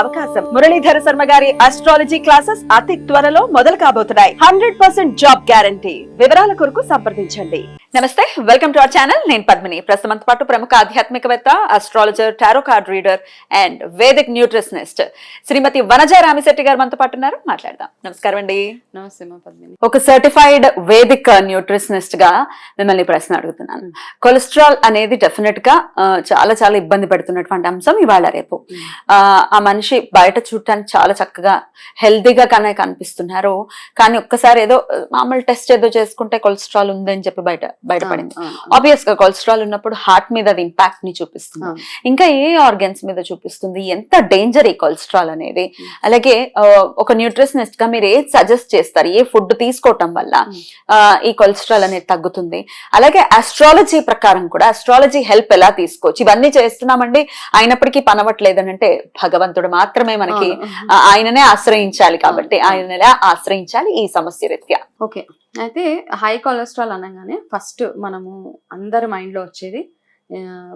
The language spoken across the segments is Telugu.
అవకాశం. మురళీధర శర్మ గారి అస్ట్రాలజీ క్లాసెస్ అతి త్వరలో మొదలు కాబోతున్నాయి. హండ్రెడ్ పర్సెంట్ జాబ్ గ్యారంటీ వివరాల కొరకు సంప్రదించండి. నమస్తే వెల్కమ్ టు అవర్ ఛానల్ నేను పద్మిని. ప్రస్తుతం పాటు ప్రముఖ ఆధ్యాత్మికవేత్త astrologer tarot card reader and Vedic nutritionist Shrimati Vanaja Ramisetti garu మనతో పాటు ఉన్నారు. మాట్లాడదాం. నమస్కారం అండి. నమస్తే మా పద్మిని. ఒక సర్టిఫైడ్ వేదిక్ న్యూట్రిషనిస్ట్గా మిమ్మల్ని ప్రశ్న అడుగుతున్నాను. కొలెస్ట్రాల్ అనేది డెఫినెట్గా చాలా చాలా ఇబ్బంది పెడుతున్నటువంటి అంశం ఇవాళ రేపు. ఆ, ఆ మనిషి బయట చూడటానికి చాలా చక్కగా హెల్దీగా కానీ కనిపిస్తున్నారు. కానీ ఒక్కసారి ఏదో మామూలు టెస్ట్ ఏదో చేసుకుంటే కొలెస్ట్రాల్ ఉందని చెప్పి బయట బయటపడింది. ఆబ్వియస్గా కొలెస్ట్రాల్ ఉన్నప్పుడు హార్ట్ మీద అది ఇంపాక్ట్ని చూపిస్తుంది. ఇంకా ఏ ఆర్గన్స్ మీద చూపిస్తుంది? ఎంత డేంజర్ ఈ కొలెస్ట్రాల్ అనేది. అలాగే ఒక న్యూట్రిషనిస్ట్గా మీరు ఏది సజెస్ట్ చేస్తారు? ఏ ఫుడ్ తీసుకోవటం వల్ల. ఆ, ఈ కొలెస్ట్రాల్ అనేది తగ్గుతుంది? అలాగే అస్ట్రాలజీ ప్రకారం కూడా అస్ట్రాలజీ హెల్ప్ ఎలా తీసుకోవచ్చు? ఇవన్నీ చేస్తున్నామండి. అయినప్పటికీ పనవట్లేదు అని అంటే భగవంతుడు మాత్రమే మనకి ఆయననే ఆశ్రయించాలి కాబట్టి అవును. ఆయన ఎలా ఆశ్రయించాలి ఈ సమస్య రీత్యా ఓకే అయితే హై కొలెస్ట్రాల్ అనగానే ఫస్ట్ మనము అందరి మైండ్లో వచ్చేది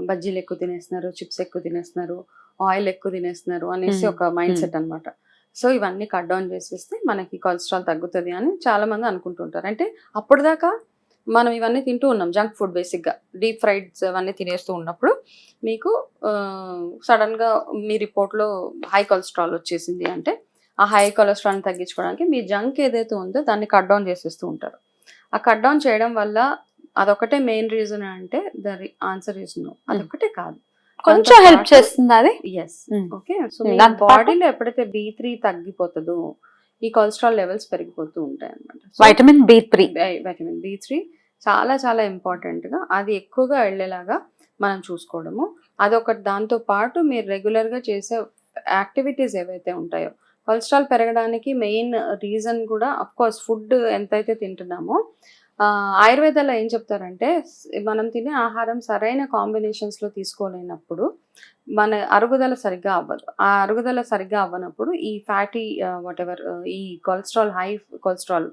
బజ్జీలు ఎక్కువ తినేస్తున్నారు చిప్స్ ఎక్కువ తినేస్తున్నారు ఆయిల్ ఎక్కువ తినేస్తున్నారు అనేసి. ఒక మైండ్. సెట్ అన్నమాట సో ఇవన్నీ కట్ డౌన్ చేసేస్తే మనకి కొలెస్ట్రాల్ తగ్గుతుంది అని చాలా మంది అనుకుంటుంటారు అంటే అప్పుడు దాకా మనం ఇవన్నీ తింటూ ఉన్నాం జంక్ ఫుడ్ బేసిక్గా డీప్ ఫ్రైడ్స్ అవన్నీ తినేస్తూ ఉన్నప్పుడు మీకు సడన్గా మీ రిపోర్ట్లో హై కొలెస్ట్రాల్ వచ్చేసింది అంటే ఆ హై కొలెస్ట్రాల్ని తగ్గించుకోవడానికి మీ జంక్ ఏదైతే ఉందో దాన్ని కట్ డౌన్ చేసేస్తూ ఉంటారు. ఆ కట్ డౌన్ చేయడం వల్ల అదొకటే మెయిన్ రీజన్ అంటే ద ఆన్సర్ ఇస్ నో అదొకటే కాదు. కొంచెం హెల్ప్ చేస్తుంది అది? ఎస్. Okay so. మీ బాడీలో ఎప్పుడైతే బీ త్రీ తగ్గిపోతుందో ఈ కొలెస్ట్రాల్ లెవెల్స్ పెరిగిపోతూ ఉంటాయి అనమాట vitamin B three vitamin B three చాలా చాలా ఇంపార్టెంట్గా అది ఎక్కువగా వెళ్ళేలాగా మనం చూసుకోవడము. అదొకటి దాంతో పాటు మీరు రెగ్యులర్గా గా చేసే యాక్టివిటీస్ ఏవైతే ఉంటాయో కొలెస్ట్రాల్ పెరగడానికి మెయిన్ రీజన్ కూడా అఫ్కోర్స్ ఫుడ్ ఎంతైతే తింటున్నామో ఆయుర్వేదాలో ఏం చెప్తారంటే మనం తినే ఆహారం సరైన కాంబినేషన్స్లో తీసుకోలేనప్పుడు మన అరుగుదల సరిగ్గా అవ్వదు. ఆ అరుగుదల సరిగ్గా అవ్వనప్పుడు ఈ ఫ్యాటీ వాట్ ఎవర్ ఈ కొలెస్ట్రాల్ హై కొలెస్ట్రాల్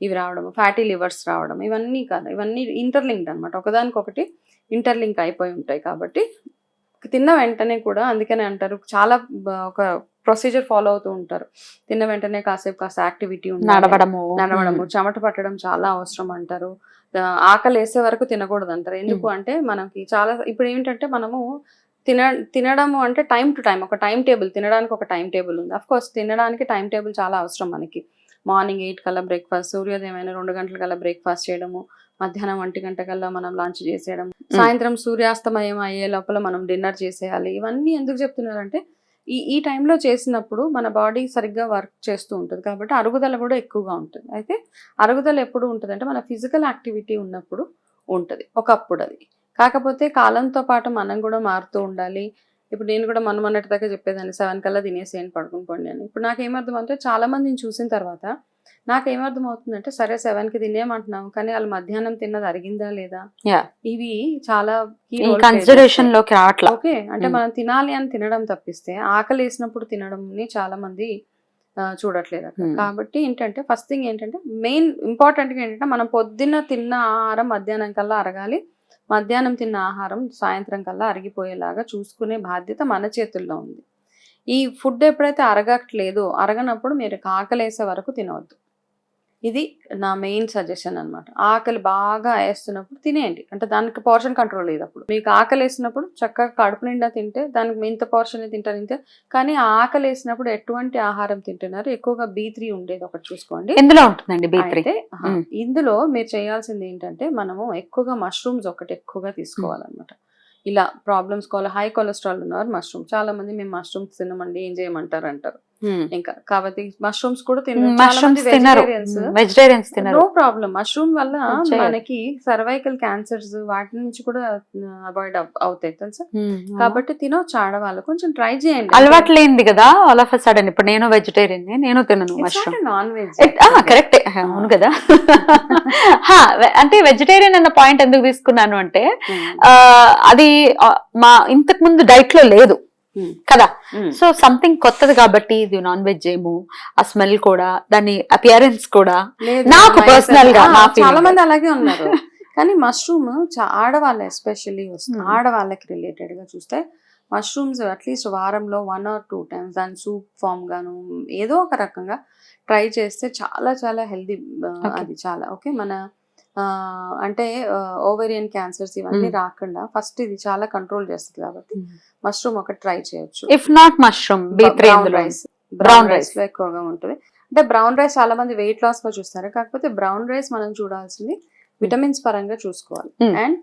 ఇవి రావడం ఫ్యాటీ లివర్స్ రావడం ఇవన్నీ కాదు ఇవన్నీ ఇంటర్లింక్డ్ అనమాట ఒకదానికొకటి ఇంటర్లింక్ అయిపోయి ఉంటాయి కాబట్టి తిన్న వెంటనే కూడా అందుకనే అంటారు చాలా ఒక ప్రొసీజర్ ఫాలో అవుతూ ఉంటారు. తిన్న వెంటనే కాసేపు కాస్త యాక్టివిటీ నడవడము నడవడము చెమట పట్టడం చాలా అవసరం అంటారు. ఆకలి వేసే వరకు తినకూడదు అంటారు. ఎందుకు అంటే మనకి చాలా ఇప్పుడు ఏంటంటే మనము తిన తినడము అంటే టైం టు టైం ఒక టైం టేబుల్ తినడానికి ఒక టైం టేబుల్ ఉంది. అఫ్ కోర్స్ తినడానికి టైం టేబుల్ చాలా అవసరం మనకి. మార్నింగ్ ఎయిట్ కల్లా బ్రేక్ఫాస్ట్ సూర్యోదయం అయిన రెండు గంటల కల్లా బ్రేక్ఫాస్ట్ చేయడము మధ్యాహ్నం ఒంటి గంట కల్లా మనం లంచ్ చేసేయడం సాయంత్రం సూర్యాస్తమయం అయ్యే లోపల మనం డిన్నర్ చేసేయాలి. ఇవన్నీ ఎందుకు చెప్తున్నారంటే ఈ ఈ టైంలో చేసినప్పుడు మన బాడీ సరిగ్గా వర్క్ చేస్తూ ఉంటుంది. కాబట్టి అరుగుదల కూడా ఎక్కువగా ఉంటుంది. అయితే అరుగుదల ఎప్పుడు ఉంటుంది అంటే మన ఫిజికల్ యాక్టివిటీ ఉన్నప్పుడు ఉంటుంది. ఒకప్పుడు అది. కాకపోతే కాలంతో పాటు మనం కూడా మారుతూ ఉండాలి. ఇప్పుడు నేను కూడా మనం అన్నట్టు దాకా చెప్పేదాన్ని సెవెన్ కల్లా తినేసేయండి పడుకుని పోండి అని ఇప్పుడు నాకు ఏమర్థం అంటే చాలా మందిని చూసిన తర్వాత నాకు ఏమర్థం అవుతుందంటే సరే సెవెన్కి తినేమంటున్నాం కానీ వాళ్ళు మధ్యాహ్నం తిన్నది అరిగిందా లేదా. ఇవి చాలా కన్సిడరేషన్. లోకి రావట్లా ఓకే అంటే Mm. మనం తినాలి అని తినడం తప్పిస్తే ఆకలి వేసినప్పుడు తినడంని చాలా మంది చూడట్లేదు అక్కడ. Mm. కాబట్టి ఏంటంటే ఫస్ట్ థింగ్ ఏంటంటే మెయిన్ ఇంపార్టెంట్గా ఏంటంటే మనం పొద్దున్న తిన్న ఆహారం మధ్యాహ్నం కల్లా అరగాలి మధ్యాహ్నం తిన్న ఆహారం సాయంత్రం కల్లా అరిగిపోయేలాగా చూసుకునే బాధ్యత మన చేతుల్లో ఉంది. ఈ ఫుడ్ ఎప్పుడైతే అరగట్లేదో అరగనప్పుడు మీరు కాకలేసే వరకు తినవద్దు. ఇది నా మెయిన్ సజెషన్ అన్నమాట. ఆకలి బాగా వేస్తున్నప్పుడు తినేయండి. అంటే దానికి పోర్షన్ కంట్రోల్ లేదు అప్పుడు. మీకు ఆకలి వేసినప్పుడు చక్కగా కడుపు నిండా తింటే దానికి ఇంత పోర్షన్ తింటారు ఇంత. కానీ ఆకలి వేసినప్పుడు ఎటువంటి ఆహారం తింటున్నారు? ఎక్కువగా బీ త్రీ ఉండేది ఒకటి చూసుకోండి. ఎందులో ఉంటుందండి బి త్రీ. ఇందులో మీరు చేయాల్సింది ఏంటంటే మనము ఎక్కువగా మష్రూమ్స్ ఒకటి ఎక్కువగా తీసుకోవాలన్నమాట. ఇలా ప్రాబ్లమ్స్ హై కొలెస్ట్రాల్ ఉన్నవారు మష్రూమ్ చాలా మంది మేము మష్రూమ్స్ తినమండి ఏం చేయమంటారు అంటారు. ఇంకా కాబట్టి మష్రూమ్స్ కూడా వెజిటేరియన్స్ తినరు. నో ప్రాబ్లం మష్రూమ్ వల్ల. మనకి సర్వైకల్ క్యాన్సర్స్ వాటి నుంచి కూడా అవాయిడ్ అవుతాయి తెలుసా. కాబట్టి తినొచ్చు ఆడవాళ్ళు. కొంచెం ట్రై చేయండి. అలవాటు లేనిది కదా ఆల్ ఆఫ్ సడన్ ఇప్పుడు నేను వెజిటేరియన్ నేను తినను మష్రూమ్ నాన్ వెజ్ కరెక్టే అవును కదా. అంటే వెజిటేరియన్ అన్న పాయింట్ ఎందుకు తీసుకున్నాను అంటే అది మా ఇంతకు ముందు డైట్లో లేదు. కదా సో సంథింగ్ కొత్తది కాబట్టి ఇది నాన్ వెజ్ ఏమో ఆ స్మెల్ కూడా దాని అపియరెన్స్ కూడా నాకు personal గా, చాలా. మంది అలాగే ఉన్నారు కానీ మష్రూమ్ ఆడవాళ్ళు ఎస్పెషల్లీ వస్తుంది Hmm. ఆడవాళ్ళకి రిలేటెడ్గా చూస్తే మష్రూమ్స్ అట్లీస్ట్ వారంలో వన్ ఆర్ టూ టైమ్స్ దాని సూప్ ఫామ్ గాను ఏదో ఒక రకంగా ట్రై చేస్తే చాలా చాలా హెల్దీ. అది చాలా ఓకే మన అంటే ఓవేరియన్ క్యాన్సర్స్ ఇవన్నీ Hmm. రాకుండా ఫస్ట్ ఇది చాలా కంట్రోల్ చేస్తుంది కాబట్టి Hmm. మష్రూమ్ ఒకటి ట్రై చేయొచ్చు if not mushroom brown rice brown. రైస్లో ఎక్కువగా ఉంటుంది అంటే బ్రౌన్ రైస్ చాలా మంది వెయిట్ లాస్గా చూస్తారు కాకపోతే బ్రౌన్ రైస్ మనం చూడాల్సింది విటమిన్స్ పరంగా చూసుకోవాలి. Hmm. అండ్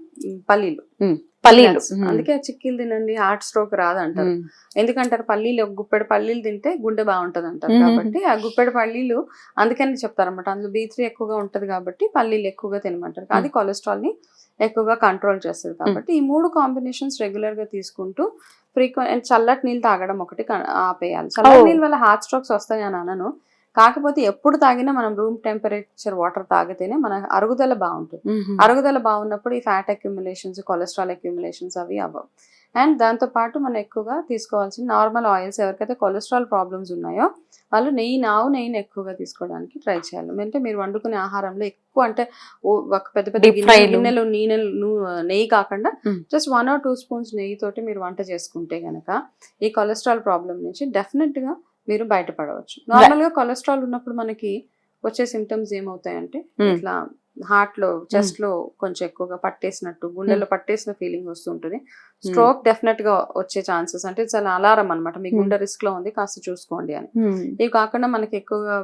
పల్లీలు. పల్లీలు. Nuts. అందుకే చిక్కీలు తినండి హార్ట్ స్ట్రోక్ రాదంటారు. ఎందుకంటారు? పల్లీలు గుప్పెడు పల్లీలు తింటే గుండె బాగుంటది అంటారు. కాబట్టి ఆ గుప్పెడు పల్లీలు అందుకని చెప్తారన్నమాట. అందులో బీ త్రీ ఎక్కువగా ఉంటది కాబట్టి పల్లీలు ఎక్కువగా తినమంటారు. అది కొలెస్ట్రాల్ని ఎక్కువగా కంట్రోల్ చేస్తుంది కాబట్టి ఈ మూడు కాంబినేషన్స్ రెగ్యులర్గా తీసుకుంటూ ఫ్రీక్వెంట్ చల్లటి నీళ్ళు తాగడం ఒకటి ఆపేయాలి. చల్లటి Oh. నీళ్ళ వల్ల హార్ట్ స్ట్రోక్స్ వస్తాయి అని అనను. కాకపోతే ఎప్పుడు తాగినా మనం రూమ్ టెంపరేచర్ వాటర్ తాగితేనే మన అరుగుదల బాగుంటుంది. అరుగుదల బాగున్నప్పుడు ఈ ఫ్యాట్ అక్యుములేషన్స్ కొలెస్ట్రాల్ అక్యుములేషన్స్ అవి అవ్వవు అండ్ దాంతో పాటు మనం ఎక్కువగా తీసుకోవాల్సిన నార్మల్ ఆయిల్స్ ఎవరికైతే కొలెస్ట్రాల్ ప్రాబ్లమ్స్ ఉన్నాయో వాళ్ళు నెయ్యి నావు నెయ్యిని ఎక్కువగా తీసుకోవడానికి ట్రై చేయాలి అంటే మీరు వండుకునే ఆహారంలో ఎక్కువ అంటే ఒక పెద్ద పెద్ద గిన్నెలు నీనెలు నెయ్యి కాకుండా. Just one or two spoons నెయ్యి తోటి మీరు వంట చేసుకుంటే గనక ఈ కొలెస్ట్రాల్ ప్రాబ్లం నుంచి డెఫినెట్గా మీరు బయటపడవచ్చు. నార్మల్గా కొలెస్ట్రాల్ ఉన్నప్పుడు మనకి వచ్చే సిమ్టమ్స్ ఏమవుతాయంటే. ఇట్లా హార్ట్లో చెస్ట్లో కొంచెం ఎక్కువగా పట్టేసినట్టు గుండెలో పట్టేసిన ఫీలింగ్ వస్తుంటుంది స్ట్రోక్ డెఫినెట్గా వచ్చే ఛాన్సెస్ అంటే చాలా అలారం అన్నమాట. మీ. గుండె రిస్క్లో ఉంది కాస్త చూసుకోండి అని. ఇవి కాకుండా మనకి ఎక్కువగా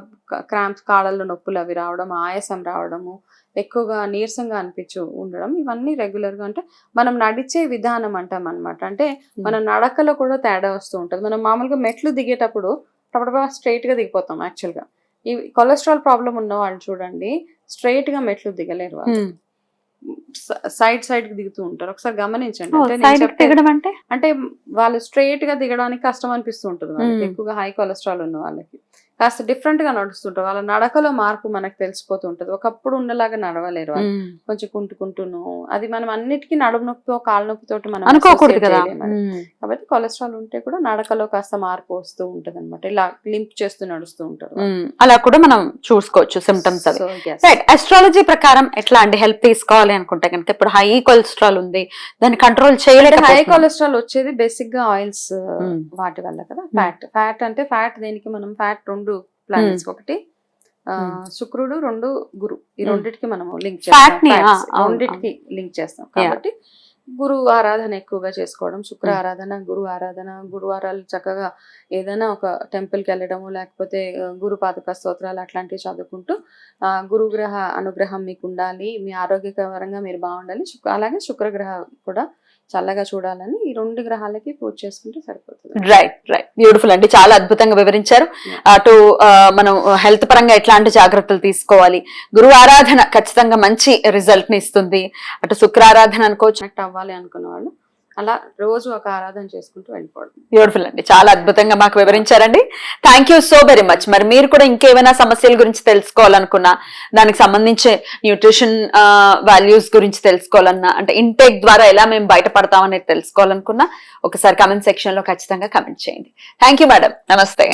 క్రాంప్స్ కాళ్ళల్లో నొప్పులు అవి రావడం ఆయాసం రావడము ఎక్కువగా నీరసంగా అనిపించు ఉండడం ఇవన్నీ రెగ్యులర్గా అంటే మనం నడిచే విధానం అంటాం అనమాట అంటే మన నడకలో కూడా తేడా వస్తూ ఉంటుంది. మనం మామూలుగా మెట్లు దిగేటప్పుడు టపటపా స్ట్రైట్గా దిగిపోతాం యాక్చువల్గా. ఈ కొలెస్ట్రాల్ ప్రాబ్లం ఉన్న వాళ్ళు చూడండి స్ట్రైట్గా మెట్లు దిగలేరు వాళ్ళు. సైడ్ సైడ్కి దిగుతూ ఉంటారు. ఒకసారి గమనించండి. అంటే అంటే? వాళ్ళు స్ట్రైట్గా దిగడానికి కష్టం అనిపిస్తూ ఉంటుంది వాళ్ళకి. ఎక్కువగా హై కొలెస్ట్రాల్ ఉన్న వాళ్ళకి. కాస్త డిఫరెంట్గా నడుస్తుంటారు వాళ్ళ నడకలో మార్పు మనకు తెలిసిపోతూ ఉంటది. ఒకప్పుడు ఉండలాగా నడవలేరు. కొంచెం కుంటుకుంటూను. అది మనం అన్నిటికీ నడుము నొప్పితో కాళ్ళ నొప్పితోటి మనం అనుకోకూడదు కదా. కాబట్టి కొలెస్ట్రాల్ ఉంటే కూడా నడకలో కాస్త మార్పు వస్తూ ఉంటది అనమాట ఇలా లింప్ చేస్తూ నడుస్తూ ఉంటారు. అలా కూడా మనం చూసుకోవచ్చు సిమ్టమ్స్ అవి. రైట్ అస్ట్రాలజీ ప్రకారం ఎట్లా అండి హెల్ప్ తీసుకోవాలి అనుకుంటే కనుక ఇప్పుడు హై కొలెస్ట్రాల్ ఉంది. దాన్ని కంట్రోల్ అంటే హై కొలెస్ట్రాల్ వచ్చేది బేసిక్గా ఆయిల్స్. వాటి వల్ల కదా. ఫ్యాట్ ఫ్యాట్ అంటే ఫ్యాట్ దేనికి మనం? ఫ్యాట్ రెండు ప్లానెట్స్ ఒకటి. శుక్రుడు రెండు గురు ఈ. రెండిటికి మనము లింక్ చేస్తాం రెండిటికి లింక్ చేస్తాం కాబట్టి గురు ఆరాధన ఎక్కువగా చేసుకోవడం శుక్ర. ఆరాధన గురు ఆరాధన గురువారాలు చక్కగా ఏదైనా ఒక టెంపుల్కి వెళ్ళడము లేకపోతే గురు పాదక స్తోత్రాలు అట్లాంటివి చదువుకుంటూ ఆ, గురుగ్రహ అనుగ్రహం మీకు ఉండాలి మీ ఆరోగ్యకరంగా మీరు బాగుండాలి శుక్ర అలాగే శుక్రగ్రహ కూడా చల్లగా చూడాలని ఈ రెండు గ్రహాలకి పూజ చేసుకుంటే సరిపోతుంది. రైట్ రైట్ బ్యూటిఫుల్ అండి. చాలా అద్భుతంగా వివరించారు. అటు మనం హెల్త్ పరంగా ఎట్లాంటి జాగ్రత్తలు తీసుకోవాలి? గురువు ఆరాధన ఖచ్చితంగా మంచి రిజల్ట్ని ఇస్తుంది. అటు శుక్రారాధన అనుకోవచ్చు. అవ్వాలి అనుకున్న వాళ్ళు అలా రోజు ఒక ఆరాధన చేసుకుంటూ వెళ్ళిపోవడం. బ్యూటిఫుల్ అండి. చాలా అద్భుతంగా మాకు వివరించారండి. Thank you so very much మరి మీరు కూడా ఇంకేమైనా సమస్యల గురించి తెలుసుకోవాలనుకున్నా దానికి సంబంధించి న్యూట్రిషన్ వాల్యూస్ గురించి తెలుసుకోవాలన్నా అంటే ఇంటేక్ ద్వారా ఎలా మేము బయటపడతాం అనేది తెలుసుకోవాలనుకున్నా ఒకసారి కమెంట్ సెక్షన్లో ఖచ్చితంగా కమెంట్ చేయండి. థ్యాంక్ యూ మేడం నమస్తే